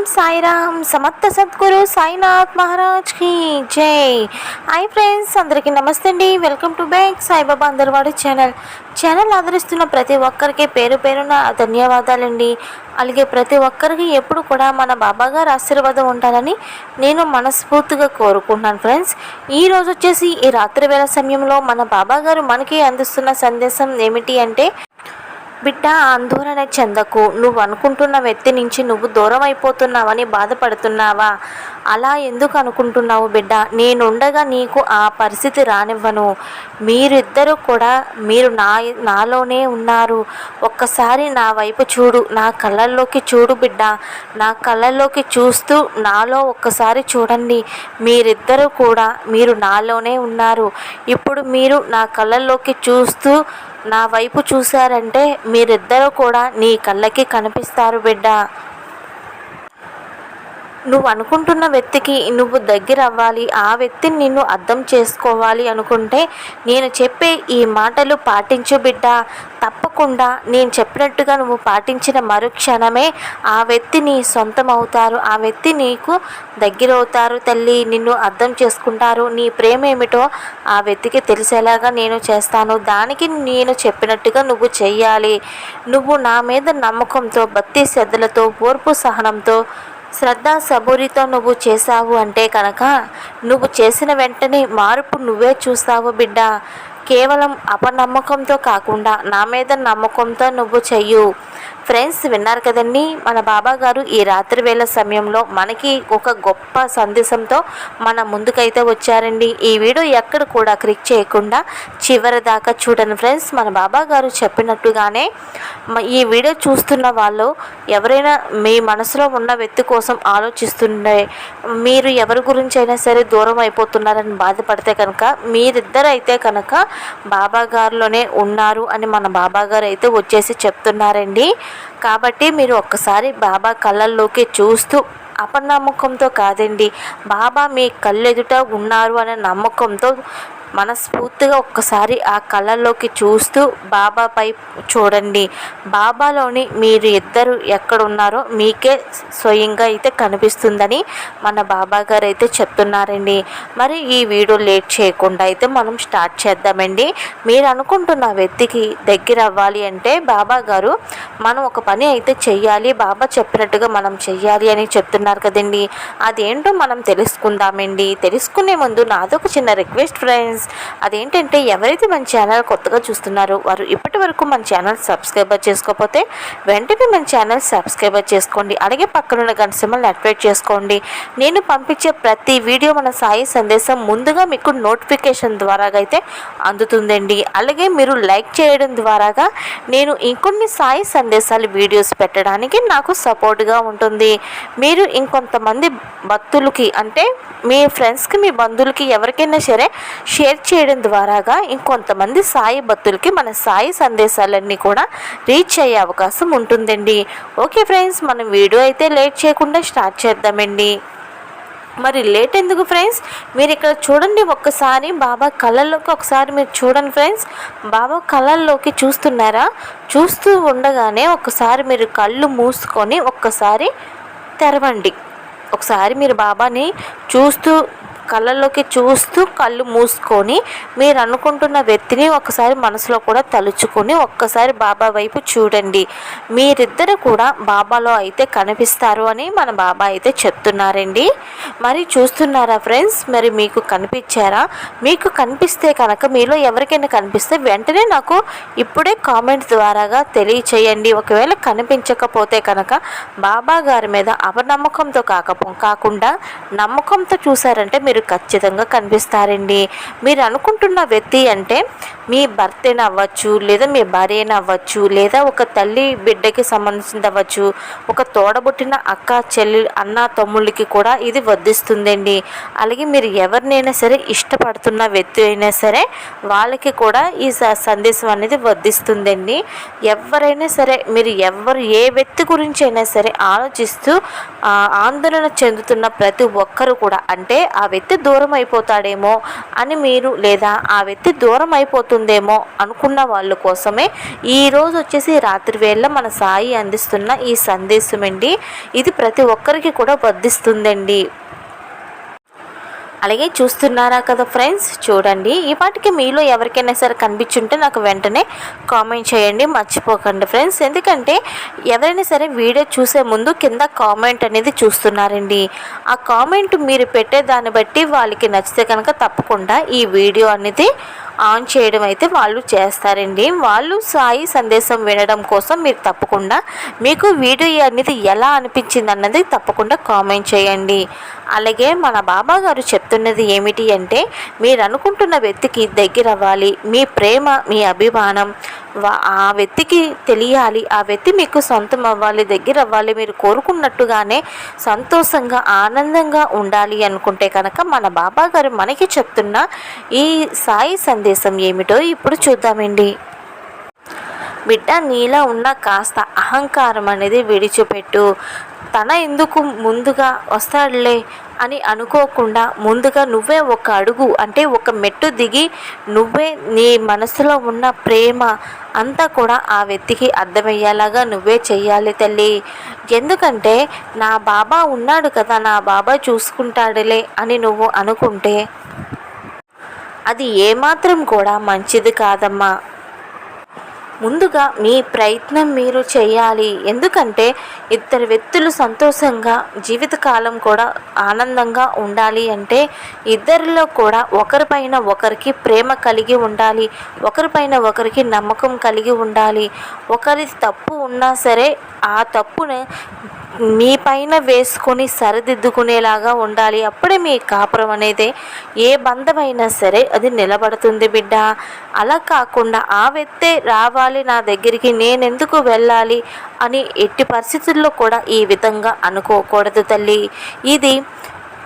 ఓం సాయిరామ్ సమర్థ సద్గురు సాయినాథ్ మహారాజ్కి జై. హాయ్ ఫ్రెండ్స్ అందరికీ నమస్తే అండి వెల్కమ్ టు బ్యాక్ సాయిబాబా అందరివాడు ఛానల్. ఛానల్ ఆదరిస్తున్న ప్రతి ఒక్కరికి పేరు పేరున ధన్యవాదాలండి. అలాగే ప్రతి ఒక్కరికి ఎప్పుడు కూడా మన బాబా గారు ఆశీర్వాదం ఉండాలని నేను మనస్ఫూర్తిగా కోరుకుంటున్నాను ఫ్రెండ్స్. ఈ రోజు వచ్చేసి ఈ రాత్రి వేళ సమయంలో మన బాబా గారు మనకి అందిస్తున్న సందేశం ఏమిటి అంటే బిడ్డ ఆందోళన చెందకు. నువ్వు అనుకుంటున్న వ్యక్తి నుంచి నువ్వు దూరం అయిపోతున్నావని బాధపడుతున్నావా? అలా ఎందుకు అనుకుంటున్నావు బిడ్డ? నేనుండగా నీకు ఆ పరిస్థితి రానివ్వను. మీరిద్దరూ కూడా మీరు నా నాలోనే ఉన్నారు. ఒక్కసారి నా వైపు చూడు. నా కళ్ళల్లోకి చూడు బిడ్డ. నా కళ్ళల్లోకి చూస్తూ నాలో ఒక్కసారి చూడండి. మీరిద్దరూ కూడా మీరు నాలోనే ఉన్నారు. ఇప్పుడు మీరు నా కళ్ళల్లోకి చూస్తూ నా వైపు చూశారంటే మీరిద్దరూ కూడా నీ కళ్ళకి కనిపిస్తారు బిడ్డా. నువ్వు అనుకుంటున్న వ్యక్తికి నువ్వు దగ్గర అవ్వాలి ఆ వ్యక్తిని నిన్ను అర్థం చేసుకోవాలి అనుకుంటే నేను చెప్పే ఈ మాటలు పాటించు బిడ్డ. తప్పకుండా నేను చెప్పినట్టుగా నువ్వు పాటించిన మరుక్షణమే ఆ వ్యక్తి నీ సొంతం అవుతారు ఆ వ్యక్తి నీకు దగ్గర అవుతారు తల్లి. నిన్ను అర్థం చేసుకుంటారు. నీ ప్రేమ ఏమిటో ఆ వ్యక్తికి తెలిసేలాగా నేను చేస్తాను. దానికి నేను చెప్పినట్టుగా నువ్వు చెయ్యాలి. నువ్వు నా మీద నమ్మకంతో భక్తి శ్రద్ధలతో ఓర్పు సహనంతో శ్రద్ధ సబూరితో నువ్వు చేశావు అంటే కనుక నువ్వు చేసిన వెంటనే మార్పు నువ్వే చూస్తావు బిడ్డ. కేవలం అపనమ్మకంతో కాకుండా నా మీద నమ్మకంతో నువ్వు చెయ్యు. ఫ్రెండ్స్ విన్నారు కదండి మన బాబా గారు ఈ రాత్రి వేళ సమయంలో మనకి ఒక గొప్ప సందేశంతో మన ముందుకైతే వచ్చారండి. ఈ వీడియో ఎక్కడ కూడా క్లిక్ చేయకుండా చివరి దాకా చూడండి ఫ్రెండ్స్. మన బాబా గారు చెప్పినట్టుగానే ఈ వీడియో చూస్తున్న వాళ్ళు ఎవరైనా మీ మనసులో ఉన్న వ్యక్తి కోసం ఆలోచిస్తుండే మీరు ఎవరి గురించి అయినా సరే దూరం అయిపోతున్నారని బాధపడితే కనుక మీరిద్దరు అయితే కనుక బాబా గారిలోనే ఉన్నారు అని మన బాబా గారు అయితే వచ్చేసి చెప్తున్నారండి. కాబట్టి మీరు ఒక్కసారి బాబా కళ్ళల్లోకి చూస్తూ అపనమ్మకంతో కాదండి బాబా మీ కళ్ళెదుట ఉన్నారు అనే నమ్మకంతో మనస్ఫూర్తిగా ఒక్కసారి ఆ కళ్ళల్లోకి చూస్తూ బాబాపై చూడండి. బాబాలోని మీరు ఇద్దరు ఎక్కడున్నారో మీకే స్వయంగా అయితే కనిపిస్తుందని మన బాబా గారు అయితే చెప్తున్నారండి. మరి ఈ వీడియో లేట్ చేయకుండా అయితే మనం స్టార్ట్ చేద్దామండి. మీరు అనుకుంటున్న వ్యక్తికి దగ్గర అవ్వాలి అంటే బాబా గారు మనం ఒక పని అయితే చెయ్యాలి బాబా చెప్పినట్టుగా మనం చెయ్యాలి అని చెప్తున్నారు కదండి. అదేంటో మనం తెలుసుకుందామండి. తెలుసుకునే ముందు నాదొక చిన్న రిక్వెస్ట్ ఫ్రెండ్స్. అదేంటంటే ఎవరైతే మన ఛానల్ కొత్తగా చూస్తున్నారో వారు ఇప్పటి వరకు మన ఛానల్ సబ్స్క్రైబర్ చేసుకోకపోతే వెంటనే మన ఛానల్ సబ్స్క్రైబర్ చేసుకోండి. అలాగే పక్కనున్న గంట సింబల్ యాక్టివేట్ చేసుకోండి. నేను పంపించే ప్రతి వీడియో మన సాయి సందేశం ముందుగా మీకు నోటిఫికేషన్ ద్వారా అయితే అందుతుందండి. అలాగే మీరు లైక్ చేయడం ద్వారాగా నేను ఇంకొన్ని సాయి సందేశాలు వీడియోస్ పెట్టడానికి నాకు సపోర్ట్గా ఉంటుంది. మీరు ఇంకొంతమంది భక్తులకి అంటే మీ ఫ్రెండ్స్కి మీ బంధువులకి ఎవరికైనా సరే షేర్ చేయడం ద్వారాగా ఇంకొంతమంది సాయి భక్తులకి మన సాయి సందేశాలన్నీ కూడా రీచ్ అయ్యే అవకాశం ఉంటుందండి. ఓకే ఫ్రెండ్స్ మనం వీడియో అయితే లేట్ చేయకుండా స్టార్ట్ చేద్దామండి. మరి లేట్ ఎందుకు ఫ్రెండ్స్? మీరు ఇక్కడ చూడండి ఒక్కసారి బాబా కళ్ళల్లోకి ఒకసారి మీరు చూడండి ఫ్రెండ్స్. బాబా కళ్ళల్లోకి చూస్తున్నారా? చూస్తూ ఉండగానే ఒకసారి మీరు కళ్ళు మూసుకొని ఒక్కసారి తెరవండి. ఒకసారి మీరు బాబాని చూస్తూ కళ్ళల్లోకి చూస్తూ కళ్ళు మూసుకొని మీరు అనుకుంటున్న వ్యక్తిని ఒకసారి మనసులో కూడా తలుచుకొని ఒక్కసారి బాబా వైపు చూడండి. మీరిద్దరు కూడా బాబాలో అయితే కనిపిస్తారు అని మన బాబా అయితే చెప్తున్నారండి. మరి చూస్తున్నారా ఫ్రెండ్స్? మరి మీకు కనిపించారా? మీకు కనిపిస్తే కనుక మీలో ఎవరికైనా కనిపిస్తే వెంటనే నాకు ఇప్పుడే కామెంట్ ద్వారాగా తెలియచేయండి. ఒకవేళ కనిపించకపోతే కనుక బాబా గారి మీద అపనమ్మకంతో కాకపో కాకుండా నమ్మకంతో చూసారంటే మీరు ఖచ్చితంగా కనిపిస్తారండి. మీరు అనుకుంటున్న వ్యక్తి అంటే మీ భర్తేనా అవ్వచ్చు లేదా మీ భార్యన అవ్వచ్చు లేదా ఒక తల్లి బిడ్డకి సంబంధించింది అవ్వచ్చు ఒక తోడబుట్టిన అక్క చెల్లి అన్న తమ్ముళ్ళకి కూడా ఇది వర్ధిస్తుందండి అలాగే మీరు ఎవరినైనా సరే ఇష్టపడుతున్న వ్యక్తి అయినా సరే వాళ్ళకి కూడా ఈ స- సందేశం అనేది వర్ధిస్తుందండి ఎవరైనా సరే మీరు ఎవరు ఏ వ్యక్తి గురించి అయినా సరే ఆలోచిస్తూ ఆందోళన చెందుతున్న ప్రతి ఒక్కరు కూడా అంటే ఆ వ్యక్తి వ్యక్తి దూరం అయిపోతాడేమో అని మీరు లేదా ఆ వ్యక్తి దూరం అయిపోతుందేమో అనుకున్న వాళ్ళ కోసమే ఈరోజు వచ్చేసి రాత్రి వేళ మన సాయి అందిస్తున్న ఈ సందేశం అండి ఇది ప్రతి ఒక్కరికి కూడా వర్ధిస్తుందండి అలాగే చూస్తున్నారా కదా ఫ్రెండ్స్? చూడండి. ఈ పాటికి మీలో ఎవరికైనా సరే కనిపించుంటే నాకు వెంటనే కామెంట్ చేయండి. మర్చిపోకండి ఫ్రెండ్స్. ఎందుకంటే ఎవరైనా సరే వీడియో చూసే ముందు కింద కామెంట్ అనేది చూస్తున్నారండి. ఆ కామెంట్ మీరు పెట్టే దాన్ని బట్టి వాళ్ళకి నచ్చితే కనుక తప్పకుండా ఈ వీడియో అనేది ఆన్ చేయడం అయితే వాళ్ళు చేస్తారండి. వాళ్ళు సాయి సందేశం వినడం కోసం మీరు తప్పకుండా మీకు వీడియో అనేది ఎలా అనిపించింది అన్నది తప్పకుండా కామెంట్ చేయండి. అలాగే మన బాబా గారు చెప్తున్నది ఏమిటి అంటే మీరు అనుకుంటున్న వ్యక్తికి దగ్గర అవ్వాలి మీ ప్రేమ మీ అభిమానం ఆ వ్యక్తికి తెలియాలి ఆ వ్యక్తి మీకు సొంతం అవ్వాలి దగ్గర అవ్వాలి మీరు కోరుకున్నట్టుగానే సంతోషంగా ఆనందంగా ఉండాలి అనుకుంటే కనుక మన బాబా గారు మనకి చెప్తున్న ఈ సాయి సందేశం ఏమిటో ఇప్పుడు చూద్దామండి. బిడ్డ నీలో ఉన్న కాస్త అహంకారం అనేది విడిచిపెట్టు. తన ఎందుకు ముందుగా వస్తాడులే అని అనుకోకుండా ముందుగా నువ్వే ఒక అడుగు అంటే ఒక మెట్టు దిగి నువ్వే నీ మనసులో ఉన్న ప్రేమ అంతా కూడా ఆ వ్యక్తికి అర్థమయ్యేలాగా నువ్వే చెయ్యాలి తల్లి. ఎందుకంటే నా బాబా ఉన్నాడు కదా నా బాబా చూసుకుంటాడులే అని నువ్వు అనుకుంటే అది ఏమాత్రం కూడా మంచిది కాదమ్మా. ముందుగా మీ ప్రయత్నం మీరు చేయాలి. ఎందుకంటే ఇద్దరు వ్యక్తులు సంతోషంగా జీవితకాలం కూడా ఆనందంగా ఉండాలి అంటే ఇద్దరిలో కూడా ఒకరిపైన ఒకరికి ప్రేమ కలిగి ఉండాలి. ఒకరిపైన ఒకరికి నమ్మకం కలిగి ఉండాలి. ఒకరి తప్పు ఉన్నా సరే ఆ తప్పును మీ పైన వేసుకొని సరిదిద్దుకునేలాగా ఉండాలి. అప్పుడే మీ కాపురం అనేది ఏ బంధమైనా సరే అది నిలబడుతుంది బిడ్డ. అలా కాకుండా ఆ వ్యక్తే రావాలి నా దగ్గరికి నేనెందుకు వెళ్ళాలి అని ఎట్టి పరిస్థితుల్లో కూడా ఈ విధంగా అనుకోకూడదు తల్లి. ఇది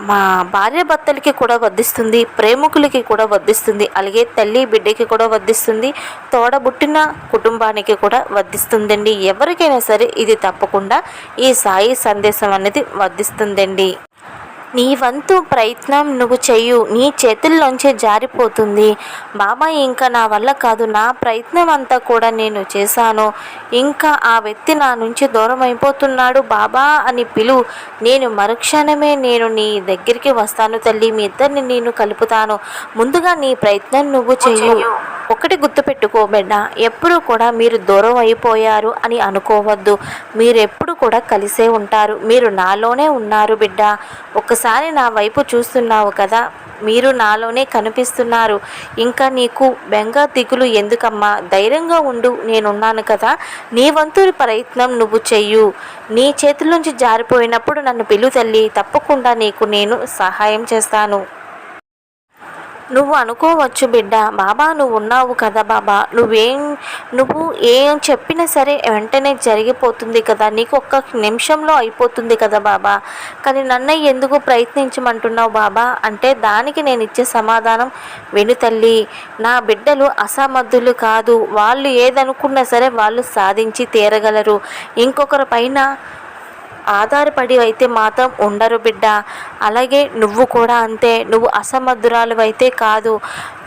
మా భార్య భర్తలకి కూడా వర్ధిస్తుంది ప్రేమికులకి కూడా వర్ధిస్తుంది అలాగే తల్లి బిడ్డకి కూడా వర్ధిస్తుంది తోడబుట్టిన కుటుంబానికి కూడా వర్ధిస్తుందండి ఎవరికైనా సరే ఇది తప్పకుండా ఈ సాయి సందేశం అనేది వర్ధిస్తుందండి నీ వంతు ప్రయత్నం నువ్వు చెయ్యు నీ చేతుల్లోంచి జారిపోతుంది. బాబా ఇంకా నా వల్ల కాదు. నా ప్రయత్నం అంతా కూడా నేను చేశాను. ఇంకా ఆ వ్యక్తి నా నుంచి దూరం అయిపోతున్నాడు బాబా అని పిలు. నేను మరుక్షణమే నేను నీ దగ్గరికి వస్తాను తల్లి. మీ ఇద్దరిని నేను కలుపుతాను. ముందుగా నీ ప్రయత్నం నువ్వు చెయ్యు. ఒకటి గుర్తుపెట్టుకో బిడ్డ ఎప్పుడు కూడా మీరు దూరం అయిపోయారు అని అనుకోవద్దు. మీరు ఎప్పుడు కూడా కలిసే ఉంటారు. మీరు నాలోనే ఉన్నారు బిడ్డ. ఒకసారి నా వైపు చూస్తున్నావు కదా. మీరు నాలోనే కనిపిస్తున్నారు. ఇంకా నీకు బెంగ దిగులు ఎందుకమ్మా? ధైర్యంగా ఉండు. నేనున్నాను కదా. నీ వంతు ప్రయత్నం నువ్వు చెయ్యు. నీ చేతుల్లోంచి జారిపోయినప్పుడు నన్ను పిలు తల్లి. తప్పకుండా నీకు నేను సహాయం చేస్తాను. నువ్వు అనుకోవచ్చు బిడ్డ బాబా నువ్వు ఉన్నావు కదా బాబా నువ్వేం నువ్వు ఏం చెప్పినా సరే వెంటనే జరిగిపోతుంది కదా నీకు ఒక్క నిమిషంలో అయిపోతుంది కదా బాబా. కానీ నన్న ఎందుకు ప్రయత్నించమంటున్నావు బాబా? అంటే దానికి నేను ఇచ్చే సమాధానం వెనుతల్లి నా బిడ్డలు అసమర్థులు కాదు. వాళ్ళు ఏదనుకున్నా సరే వాళ్ళు సాధించి తీరగలరు. ఇంకొకరి పైన ఆధారపడి అయితే మాత్రం ఉండరు బిడ్డ. అలాగే నువ్వు కూడా అంతే. నువ్వు అసమర్థురాలు అయితే కాదు.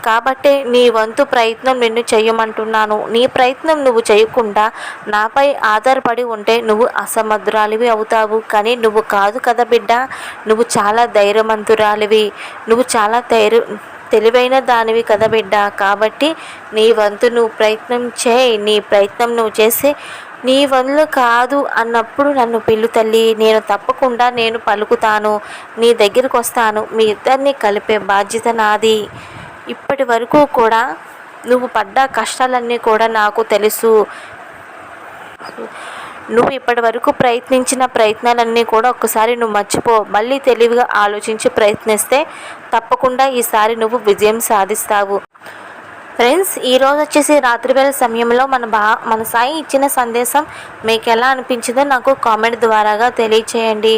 కాబట్టే నీ వంతు ప్రయత్నం నిన్ను చేయమంటున్నాను. నీ ప్రయత్నం నువ్వు చేయకుండా నాపై ఆధారపడి ఉంటే నువ్వు అసమర్థురాలివి అవుతావు. కానీ నువ్వు కాదు కదా బిడ్డ. నువ్వు చాలా ధైర్యమంతురాలివి నువ్వు చాలా ధైర్య తెలివైన దానివి కదా బిడ్డ. కాబట్టి నీ వంతు నువ్వు ప్రయత్నం చేయి. నీ ప్రయత్నం నువ్వు చేసి నీ వల్ల కాదు అన్నప్పుడు నన్ను పిల్లు తల్లి. నేను తప్పకుండా నేను పలుకుతాను. నీ దగ్గరికి వస్తాను. మీ ఇద్దరిని కలిపే బాధ్యత నాది. ఇప్పటి వరకు కూడా నువ్వు పడ్డ కష్టాలన్నీ కూడా నాకు తెలుసు. నువ్వు ఇప్పటి వరకు ప్రయత్నించిన ప్రయత్నాలన్నీ కూడా ఒక్కసారి నువ్వు మర్చిపో. మళ్ళీ తెలివిగా ఆలోచించి ప్రయత్నిస్తే తప్పకుండా ఈసారి నువ్వు విజయం సాధిస్తావు. ఫ్రెండ్స్ ఈరోజు వచ్చేసి రాత్రివేళ సమయంలో మన బా మన సాయి ఇచ్చిన సందేశం మీకు ఎలా అనిపించిందో నాకు కామెంట్ ద్వారాగా తెలియచేయండి.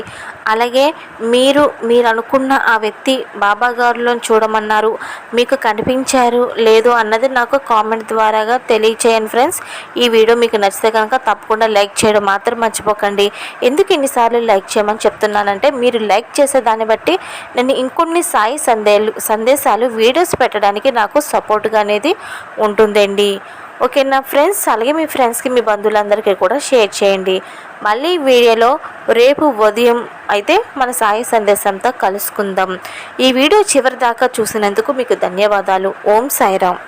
అలాగే మీరు మీరు అనుకున్న ఆ వ్యక్తి బాబా గారిలో చూడమన్నారు మీకు కనిపించారు లేదు అన్నది నాకు కామెంట్ ద్వారాగా తెలియచేయండి ఫ్రెండ్స్. ఈ వీడియో మీకు నచ్చితే కనుక తప్పకుండా లైక్ చేయడం మాత్రం మర్చిపోకండి. ఎందుకు ఇన్నిసార్లు లైక్ చేయమని చెప్తున్నానంటే మీరు లైక్ చేసే దాన్ని బట్టి నేను ఇంకొన్ని సాయి సందేలు సందేశాలు వీడియోస్ పెట్టడానికి నాకు సపోర్ట్గా అనేది ఉంటుందండి. ఓకేనా? ఫ్రెండ్స్ అలాగే మీ ఫ్రెండ్స్కి మీ బంధువులందరికీ కూడా షేర్ చేయండి. మళ్ళీ వీడియోలో రేపు ఉదయం అయితే మన సాయి సందేశంతో కలుసుకుందాం. ఈ వీడియో చివరి దాకా చూసినందుకు మీకు ధన్యవాదాలు. ఓం సాయిరామ్.